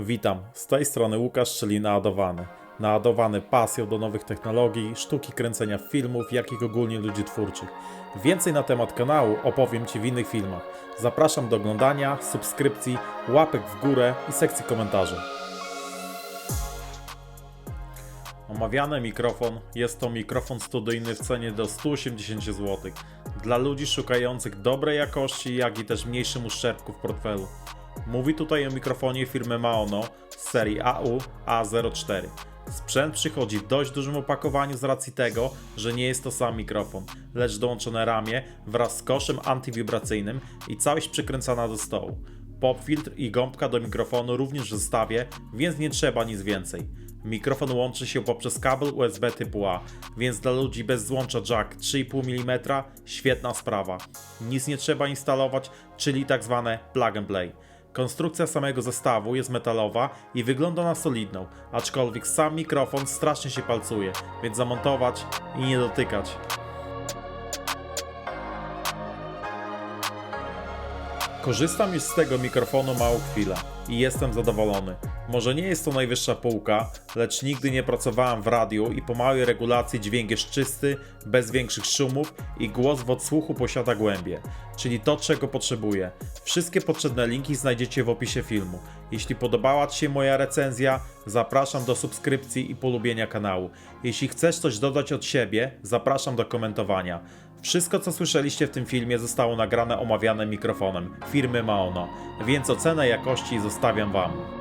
Witam, z tej strony Łukasz, czyli naładowany. Naładowany pasją do nowych technologii, sztuki kręcenia filmów, jak i ogólnie ludzi twórczych. Więcej na temat kanału opowiem Ci w innych filmach. Zapraszam do oglądania, subskrypcji, łapek w górę i sekcji komentarzy. Omawiany mikrofon jest to mikrofon studyjny w cenie do 180 zł. Dla ludzi szukających dobrej jakości, jak i też mniejszym uszczerbku w portfelu. Mówi tutaj o mikrofonie firmy Maono z serii AU A04. Sprzęt przychodzi w dość dużym opakowaniu z racji tego, że nie jest to sam mikrofon, lecz dołączone ramię wraz z koszem antywibracyjnym i całość przykręcana do stołu. Popfiltr i gąbka do mikrofonu również w zestawie, więc nie trzeba nic więcej. Mikrofon łączy się poprzez kabel USB typu A, więc dla ludzi bez złącza jack 3,5 mm świetna sprawa. Nic nie trzeba instalować, czyli tak zwane plug and play. Konstrukcja samego zestawu jest metalowa i wygląda na solidną, aczkolwiek sam mikrofon strasznie się palcuje, więc zamontować i nie dotykać. Korzystam już z tego mikrofonu małą chwilę i jestem zadowolony. Może nie jest to najwyższa półka, lecz nigdy nie pracowałem w radiu i po małej regulacji dźwięk jest czysty, bez większych szumów i głos w odsłuchu posiada głębie, czyli to czego potrzebuję. Wszystkie potrzebne linki znajdziecie w opisie filmu. Jeśli podobała Ci się moja recenzja, zapraszam do subskrypcji i polubienia kanału. Jeśli chcesz coś dodać od siebie, zapraszam do komentowania. Wszystko co słyszeliście w tym filmie zostało nagrane omawianym mikrofonem firmy Maono, więc ocenę jakości zostawiam Wam.